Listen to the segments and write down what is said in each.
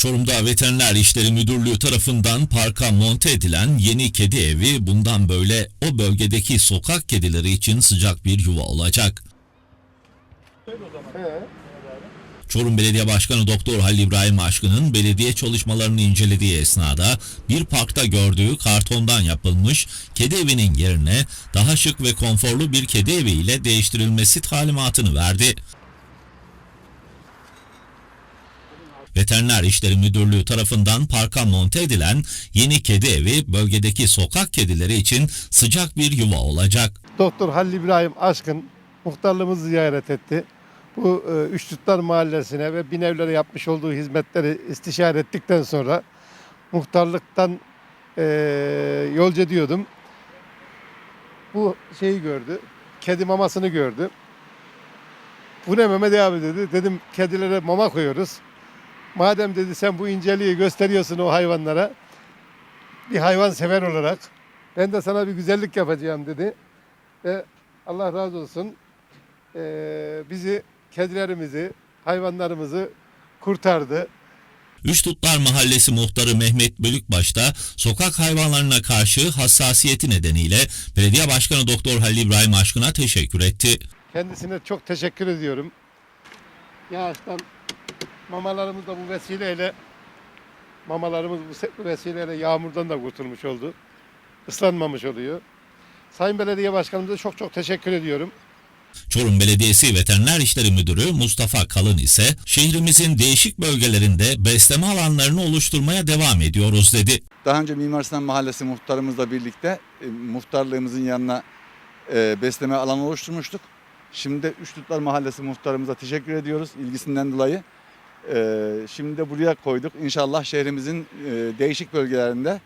Çorum'da Veteriner İşleri Müdürlüğü tarafından parka monte edilen yeni kedi evi bundan böyle o bölgedeki sokak kedileri için sıcak bir yuva olacak. Çorum Belediye Başkanı Doktor Halil İbrahim Aşkın'ın belediye çalışmalarını incelediği esnada bir parkta gördüğü kartondan yapılmış kedi evinin yerine daha şık ve konforlu bir kedi evi ile değiştirilmesi talimatını verdi. Veteriner İşleri Müdürlüğü tarafından parka monte edilen yeni kedi evi bölgedeki sokak kedileri için sıcak bir yuva olacak. Doktor Halil İbrahim Aşkın muhtarlığımızı ziyaret etti. Bu e, Üçtutlar Mahallesi'ne ve Binevlere yapmış olduğu hizmetleri istişare ettikten sonra muhtarlıktan e, yolcu ediyordum. Bu şeyi gördü. Kedi mamasını gördü. Bu ne Mehmet abi dedi. Dedim kedilere mama koyuyoruz. Madem dedi sen bu inceliği gösteriyorsun o hayvanlara bir hayvan sever olarak ben de sana bir güzellik yapacağım dedi. Ve Allah razı olsun eee, bizi, kedilerimizi, hayvanlarımızı kurtardı. Üçtutlar Mahallesi muhtarı Mehmet Bölükbaş da sokak hayvanlarına karşı hassasiyeti nedeniyle belediye başkanı Doktor Halil İbrahim Aşkın'a teşekkür etti. Kendisine çok teşekkür ediyorum. Yağıştan mamalarımız da bu vesileyle mamalarımız bu vesileyle yağmurdan da kurtulmuş oldu. Islanmamış oluyor. Sayın Belediye Başkanımıza çok çok teşekkür ediyorum. Çorum Belediyesi Veteriner İşleri Müdürü Mustafa Kalın ise şehrimizin değişik bölgelerinde besleme alanlarını oluşturmaya devam ediyoruz dedi. Daha önce Mimar Sinan Mahallesi muhtarımızla birlikte e, muhtarlığımızın yanına e, besleme alanı oluşturmuştuk. Şimdi de Üçtutlar Mahallesi muhtarımıza teşekkür ediyoruz ilgisinden dolayı. E, şimdi de buraya koyduk. İnşallah şehrimizin e, değişik bölgelerinde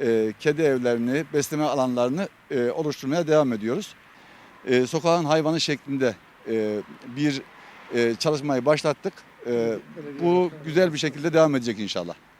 e, kedi evlerini, besleme alanlarını e, oluşturmaya devam ediyoruz. E, sokağın hayvanı şeklinde bir çalışmayı başlattık. Bu güzel bir şekilde devam edecek inşallah.